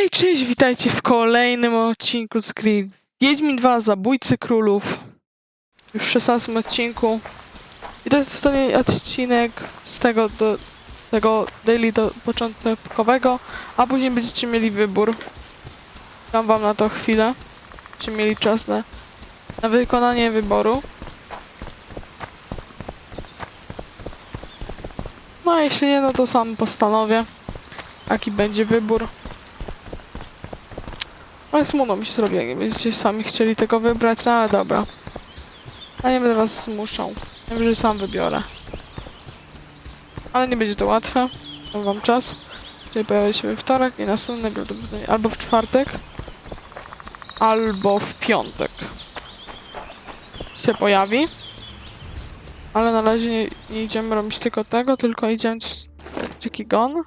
Hej, cześć, witajcie w kolejnym odcinku z gry Wiedźmin 2 Zabójcy Królów. Już w 16 odcinku. I to jest ostatni odcinek z tego do tego daily do początkowego, a później będziecie mieli wybór. Dam wam na to chwilę. Będziecie mieli czas na, na wykonanie wyboru. No a jeśli nie, no to sam postanowię, jaki będzie wybór. Ale smutno mi się zrobi, nie będziecie sami chcieli tego wybrać, no ale dobra. A nie będę was zmuszał. Ja że sam wybiorę. Ale nie będzie to łatwe. Dam wam czas. Czyli pojawia się we wtorek i następny prawdopodobnie albo w czwartek, albo w piątek się pojawi. Ale na razie nie, nie idziemy robić tylko tego, tylko idziemy dziki gon.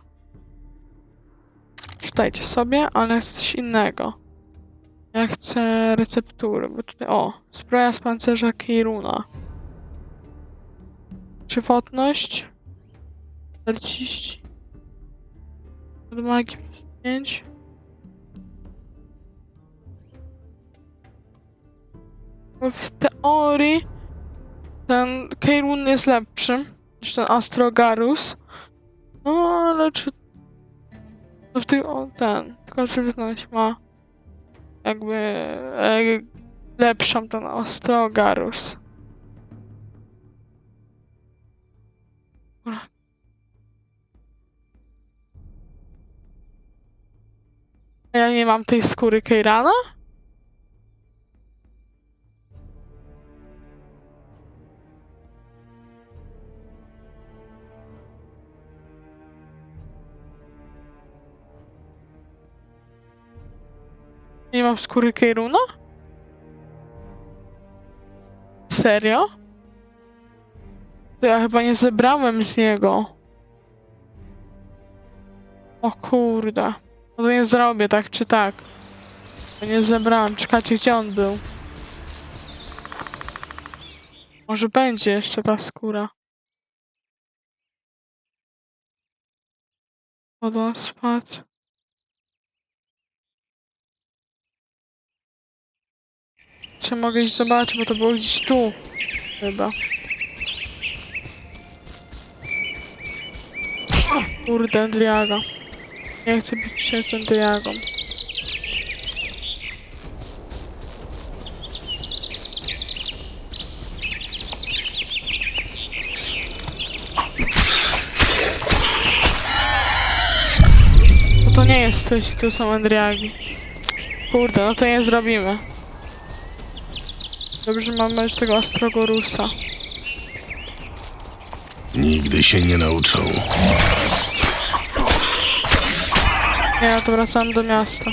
Czytajcie sobie, ale coś innego. Ja chcę receptury, bo tutaj... O! Zbroja z pancerza Keiruna. Żywotność. 40. Od magii plus 5. W teorii ten Keirun jest lepszy niż ten Astrogarus. No ale czy... No w tych... O, ten. Tylko żywotność ma jakby e, lepszą. Dobra. A Ja nie mam tej skóry Keirana? Nie mam skóry Keiruna? Serio? To ja chyba nie zebrałem z niego. O kurde. No to nie zrobię, tak czy tak. To nie zebrałem. Czekajcie, gdzie on był? Może będzie jeszcze ta skóra. Woda spadł. Czy mogę iść zobaczyć, bo to było gdzieś tu. Chyba. Kurde, Endriaga. Nie chcę być przez Endriagą. No to nie jest to, jeśli tu są Endriagi. Kurde, no to nie zrobimy. Dobrze, mamy już tego Astrogorusa. Nigdy się nie nauczą. Nie, no to wracamy do miasta.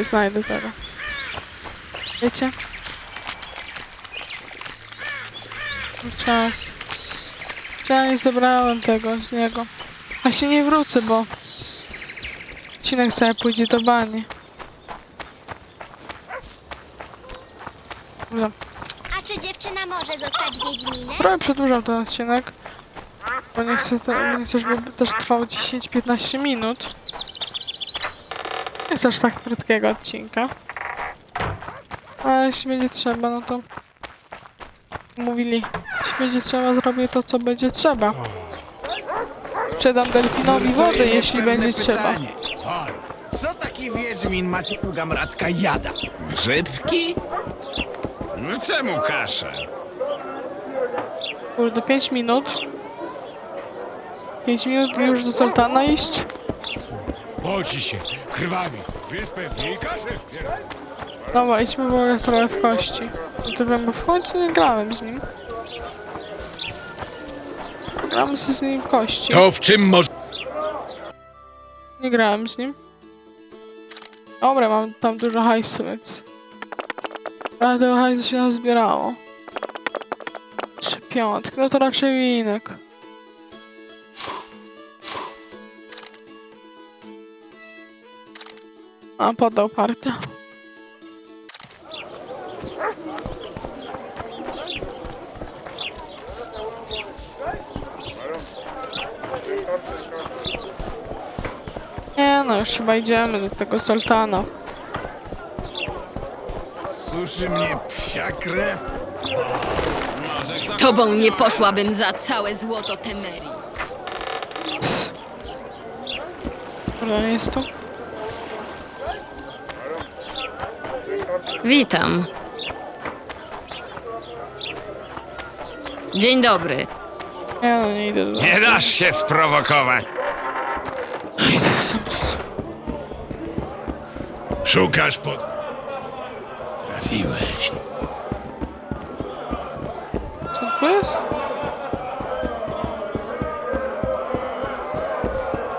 Nie znajdę tego. Wiecie? Kurczę. Ja nie zebrałem tego z niego. A się nie wrócę, bo odcinek cały pójdzie do bani. Dobra, A czy dziewczyna może zostać Wiedźminem? Trochę przedłużam ten odcinek, bo nie chcę, to, nie chcę żeby też trwał 10-15 minut. Nie chcę aż tak krótkiego odcinka. Ale jeśli będzie trzeba, no to mówili, jeśli będzie trzeba, zrobię to, co będzie trzeba. Sprzedam delfinowi wody, jeśli będzie trzeba. Co taki Wiedźmin ma u gamratka jada? Grzybki? No czemu kaszę? Kurde, 5 minut. 5 minut i już do sultana iść. Poci się, krwawi. Wyspę w kaszę wpiera. Dobra, idźmy bo trochę w kości. No to wiem, bo w końcu nie grałem z nim. Gramy sobie z nim w kości. To w czym może... Nie grałem z nim. Dobra, mam tam dużo hajsu, więc... Ale tego hajsu się nazbierało. piątki, no to raczej winek. A, podał partę. Nie no, już chyba idziemy do tego sultana. Suszy mnie psia krew. Z tobą nie poszłabym za całe złoto Temerii. Dobra, nie jest tu? Witam. Dzień dobry. Nie nie idę do... Nie dasz się sprowokować. Szukasz pod... Trafiłeś. Co tu jest?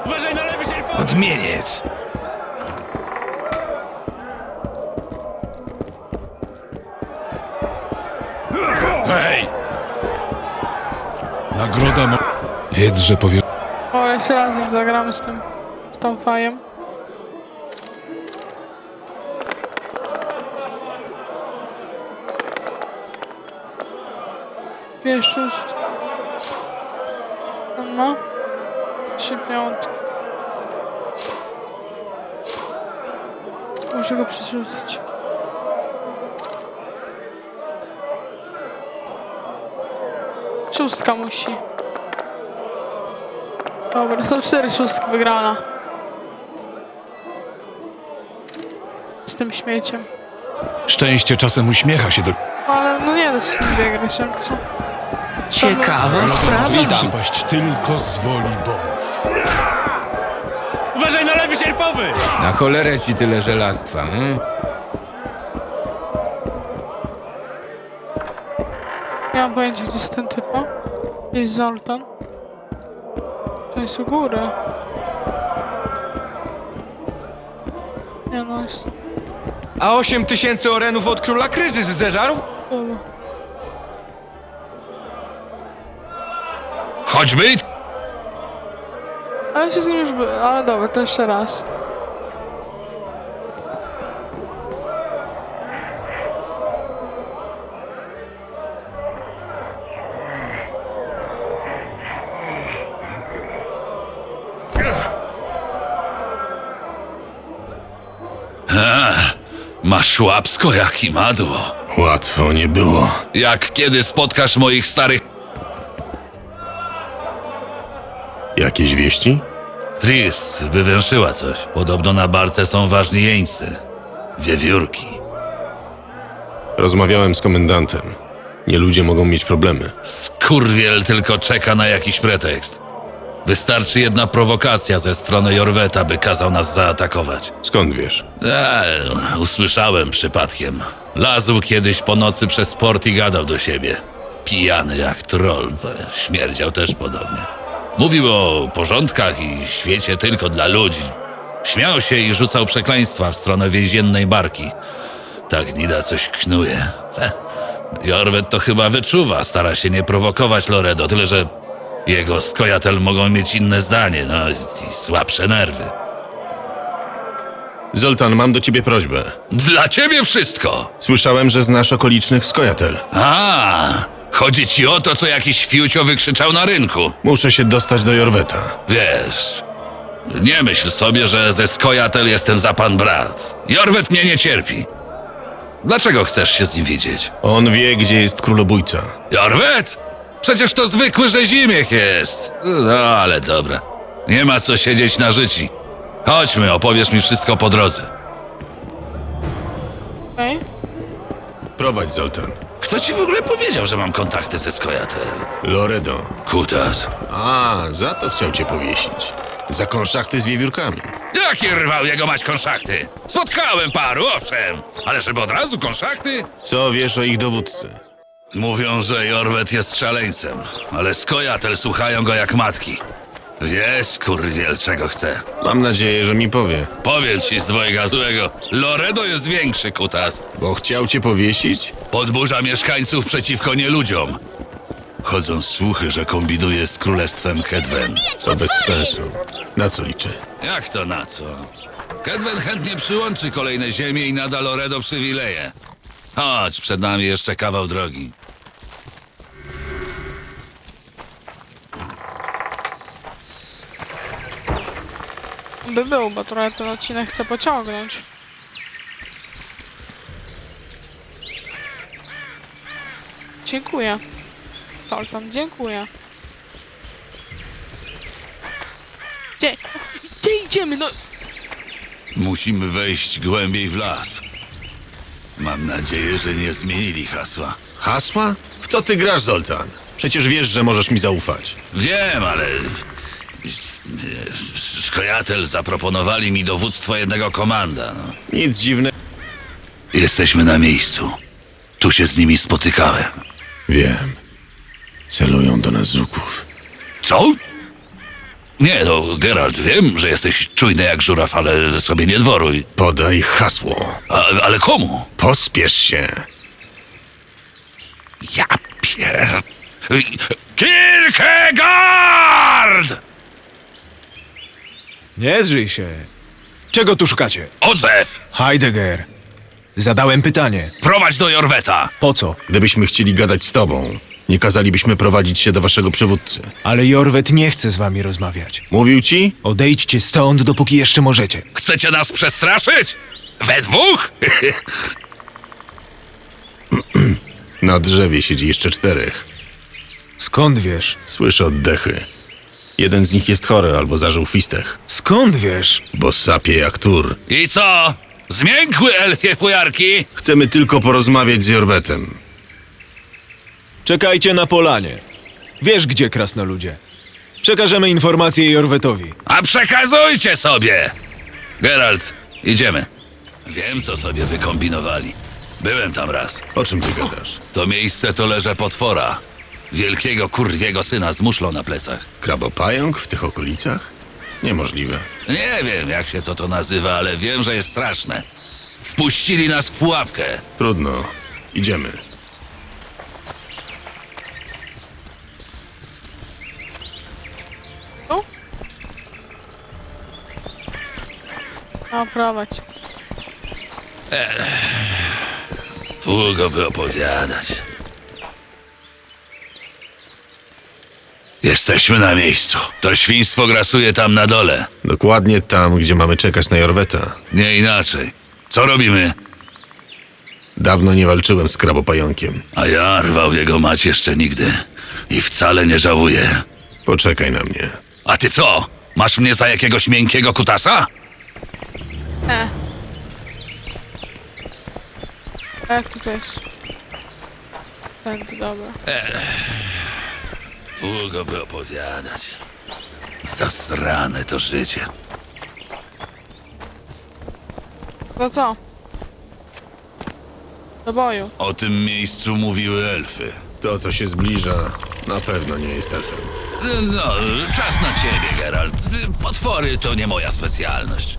Uważaj na lewy sierpowy! Odmieniec. Hej! Nagroda mo... Jedz, że powie... O, jeszcze razem zagramy z tym... z tą fajem. Wiesz, jest... On ma... Trzy piątki. Muszę go przerzucić. Szóstka musi. Dobra, są cztery szóstki wygrana. Z tym śmieciem. Szczęście czasem uśmiecha się do... Ale no nie da się wygrać, jak co? Ciekawa sprawa. Przypaść tylko z woli bogów. Uważaj na lewy sierpowy! Na cholerę ci tyle żelastwa, hmm? Nie mam pojęcia, gdzie jest ten typa. Jest Zoltan. To jest u góry. Nie no, jest... A 8 tysięcy orenów od króla kryzys zeżarł? Dobra. Choćby? Ale się z nim już by... Ale dobra, to jeszcze raz. Masz łapsko jak i madło. Łatwo nie było. Jak kiedy spotkasz moich starych Jakieś wieści? Tris wywęszyła coś. Podobno na barce są ważni jeńcy. Wiewiórki. Rozmawiałem z komendantem. Nie ludzie mogą mieć problemy. Skurwiel tylko czeka na jakiś pretekst. Wystarczy jedna prowokacja ze strony Jorweta, by kazał nas zaatakować. Skąd wiesz? Eee, usłyszałem przypadkiem. Lazł kiedyś po nocy przez port i gadał do siebie. Pijany jak troll. Śmierdział też podobnie. Mówił o porządkach i świecie tylko dla ludzi. Śmiał się i rzucał przekleństwa w stronę więziennej barki. Tak Nida coś knuje. Jorwet to chyba wyczuwa, stara się nie prowokować Loredo, tyle że jego skojatel mogą mieć inne zdanie, no i słabsze nerwy. Zoltan, mam do ciebie prośbę. Dla ciebie wszystko! Słyszałem, że znasz okolicznych skojatel. A, chodzi ci o to, co jakiś fiucio wykrzyczał na rynku. Muszę się dostać do Jorweta. Wiesz, nie myśl sobie, że ze Skojatel jestem za pan brat. Jorwet mnie nie cierpi. Dlaczego chcesz się z nim widzieć? On wie, gdzie jest królobójca. Jorwet? Przecież to zwykły rzezimiech jest. No, ale dobra. Nie ma co siedzieć na życi. Chodźmy, opowiesz mi wszystko po drodze. Okej. Prowadź, Zoltan. Kto ci w ogóle powiedział, że mam kontakty ze Skojatel? Loredo. Kutas. A, za to chciał cię powiesić. Za konszachty z wiewiórkami. Jaki rwał jego mać konszachty? Spotkałem paru, owszem, ale żeby od razu konszachty? Co wiesz o ich dowódcy? Mówią, że Jorwet jest szaleńcem, ale Skojatel słuchają go jak matki. Wie, skurwiel, czego chce. Mam nadzieję, że mi powie. Powiem ci z dwojga złego, Loredo jest większy, kutas. Bo chciał cię powiesić? Podburza mieszkańców przeciwko nieludziom. Chodzą słuchy, że kombinuje z królestwem Kedwen. To bez sensu. Na co liczę? Jak to na co? Kedwen chętnie przyłączy kolejne ziemie i nada Loredo przywileje. Chodź, przed nami jeszcze kawał drogi. By był, bo trochę ten odcinek chcę pociągnąć. Dziękuję. Zoltan, dziękuję. Gdzie, gdzie idziemy? No, Musimy wejść głębiej w las. Mam nadzieję, że nie zmienili hasła. Hasła? W co ty grasz, Zoltan? Przecież wiesz, że możesz mi zaufać. Wiem, ale... Skojatel zaproponowali mi dowództwo jednego komanda. No. Nic dziwnego. Jesteśmy na miejscu. Tu się z nimi spotykałem. Wiem. Celują do nas zuków. Co? Nie, no, Geralt, wiem, że jesteś czujny jak żuraw, ale sobie nie dworuj. Podaj hasło. A, ale komu? Pospiesz się. Ja pier... Kierkegaard! Nie zrzyj się. Czego tu szukacie? Odzew! Heidegger. Zadałem pytanie. Prowadź do Jorweta! Po co? Gdybyśmy chcieli gadać z tobą, nie kazalibyśmy prowadzić się do waszego przywódcy. Ale Jorwet nie chce z wami rozmawiać. Mówił ci? Odejdźcie stąd, dopóki jeszcze możecie. Chcecie nas przestraszyć? We dwóch? Na drzewie siedzi jeszcze czterech. Skąd wiesz? Słyszę oddechy. Jeden z nich jest chory albo zażył fistech, Skąd wiesz? bo sapie jak tur. I co? Zmiękły elfie fujarki? Chcemy tylko porozmawiać z Jorwetem. Czekajcie na polanie. Wiesz gdzie, krasnoludzie. Przekażemy informację Jorwetowi. A przekazujcie sobie! Geralt, idziemy. Wiem, co sobie wykombinowali. Byłem tam raz. O czym ty gadasz? To miejsce to leże potwora. Wielkiego kurwiego syna z muszlą na plecach. Krabopająk w tych okolicach? Niemożliwe. Nie wiem, jak się to to nazywa, ale wiem, że jest straszne. Wpuścili nas w pułapkę. Trudno. Idziemy. tu? No, prowadź. Długo by opowiadać. Jesteśmy na miejscu. To świństwo grasuje tam na dole. Dokładnie tam, gdzie mamy czekać na Jorweta. Nie inaczej. Co robimy? Dawno nie walczyłem z krabopająkiem. A ja rwał jego mać jeszcze nigdy. I wcale nie żałuję. Poczekaj na mnie. A ty co? Masz mnie za jakiegoś miękkiego kutasa? E. Jak tu coś? Tędy, dobra. Długo by opowiadać. Zasrane to życie. To co? Do boju. O tym miejscu mówiły elfy. To, co się zbliża, na pewno nie jest elfem. No, czas na ciebie, Geralt. Potwory to nie moja specjalność.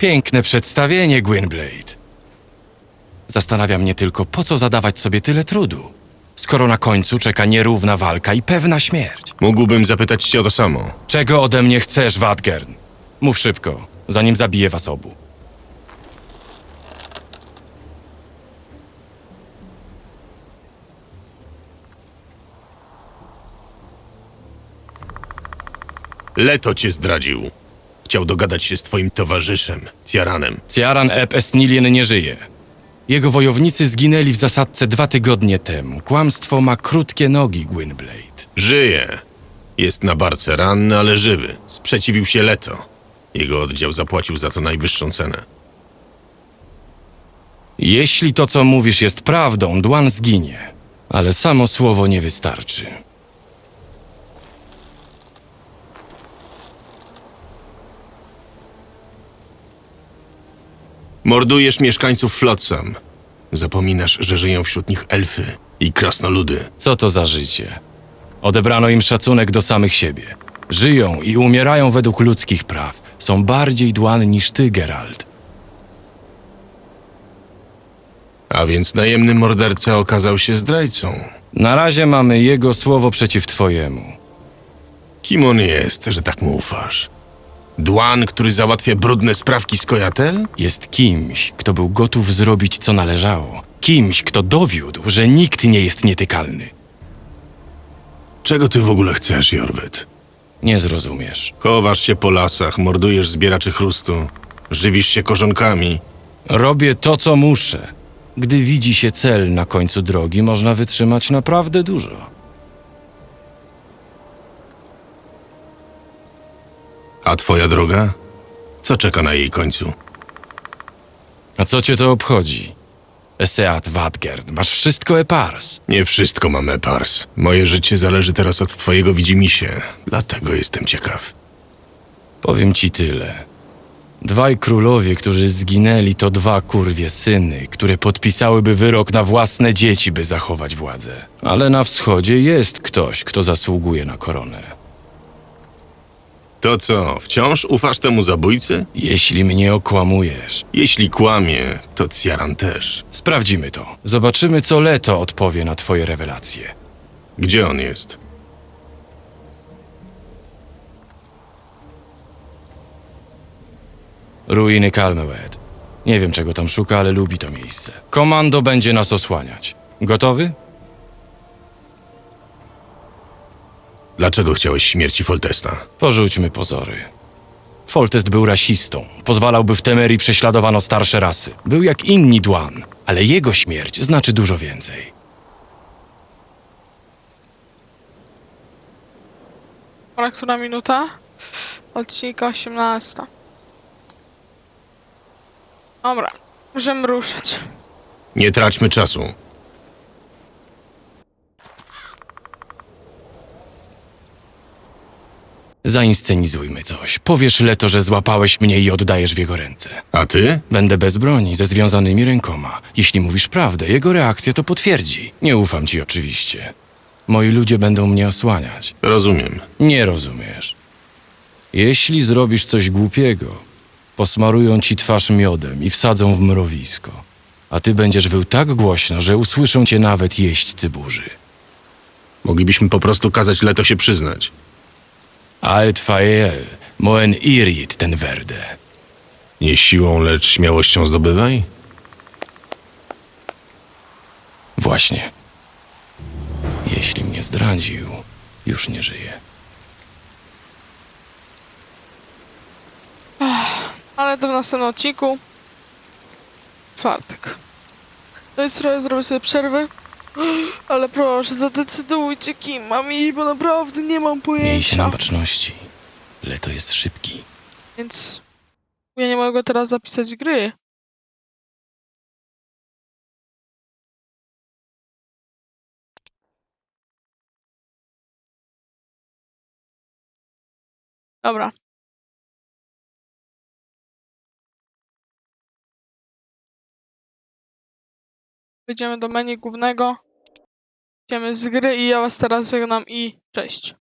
Piękne przedstawienie, Gwynblade. Zastanawia mnie tylko, po co zadawać sobie tyle trudu, skoro na końcu czeka nierówna walka i pewna śmierć. Mógłbym zapytać cię o to samo. Czego ode mnie chcesz, Wadgern? Mów szybko, zanim zabiję was obu. Leto cię zdradził. Chciał dogadać się z twoim towarzyszem, Ciaranem. Ciaran Eb Estnilien nie żyje. Jego wojownicy zginęli w zasadce dwa tygodnie temu. Kłamstwo ma krótkie nogi, Gwynblade. Żyje. Jest na barce ranny, ale żywy. Sprzeciwił się Leto. Jego oddział zapłacił za to najwyższą cenę. Jeśli to, co mówisz, jest prawdą, Dłan zginie. Ale samo słowo nie wystarczy. Mordujesz mieszkańców Flotsam. Zapominasz, że żyją wśród nich elfy i krasnoludy. Co to za życie? Odebrano im szacunek do samych siebie. Żyją i umierają według ludzkich praw. Są bardziej dłan niż ty, Geralt. A więc najemny morderca okazał się zdrajcą. Na razie mamy jego słowo przeciw twojemu. Kim on jest, że tak mu ufasz? Dłan, który załatwia brudne sprawki z Kojatel? Jest kimś, kto był gotów zrobić, co należało. Kimś, kto dowiódł, że nikt nie jest nietykalny. Czego ty w ogóle chcesz, Jorwet? Nie zrozumiesz. Chowasz się po lasach, mordujesz zbieraczy chrustu, żywisz się korzonkami. Robię to, co muszę. Gdy widzi się cel na końcu drogi, można wytrzymać naprawdę dużo. A twoja droga? Co czeka na jej końcu? A co cię to obchodzi? Eseat Wadgern, masz wszystko epars. Nie wszystko mam Epars. Moje życie zależy teraz od twojego widzimisię, dlatego jestem ciekaw. Powiem ci tyle. Dwaj królowie, którzy zginęli, to dwa kurwie syny, które podpisałyby wyrok na własne dzieci, by zachować władzę. Ale na wschodzie jest ktoś, kto zasługuje na koronę. To co, wciąż ufasz temu zabójcy? Jeśli mnie okłamujesz, Jeśli kłamie, to Ciaran też. sprawdzimy to. Zobaczymy, co Leto odpowie na twoje rewelacje. Gdzie on jest? Ruiny Kalmewed. Nie wiem, czego tam szuka, ale lubi to miejsce. Komando będzie nas osłaniać. Gotowy? Dlaczego chciałeś śmierci Foltesta? Porzućmy pozory. Foltest był rasistą. Pozwalałby w Temerii prześladowano starsze rasy. Był jak inni Dłan, ale jego śmierć znaczy dużo więcej. Pora, która minuta? Odcinka 18. Dobra, możemy ruszać. Nie traćmy czasu. Zainscenizujmy coś. Powiesz Leto, że złapałeś mnie i oddajesz w jego ręce. A ty? Będę bez broni, ze związanymi rękoma. Jeśli mówisz prawdę, jego reakcja to potwierdzi. Nie ufam ci oczywiście. Moi ludzie będą mnie osłaniać. Rozumiem. Nie rozumiesz. Jeśli zrobisz coś głupiego, posmarują ci twarz miodem i wsadzą w mrowisko. A ty będziesz wył tak głośno, że usłyszą cię nawet jeźdźcy burzy. Moglibyśmy po prostu kazać Leto się przyznać. Aet fael, moen irit ten verde. Nie siłą, lecz śmiałością zdobywaj? Właśnie. Jeśli mnie zdradził, już nie żyje. Ale to w następnym odcinku. Czwartek. No i trochę zrobię sobie przerwę. Ale proszę, zadecydujcie kim mam iść, bo naprawdę nie mam Miej się na pojęcia. baczności. Leto jest szybki. Więc ja nie mogę teraz zapisać gry. Dobra. Wejdziemy do menu głównego. Idziemy z gry i ja was teraz żegnam i cześć.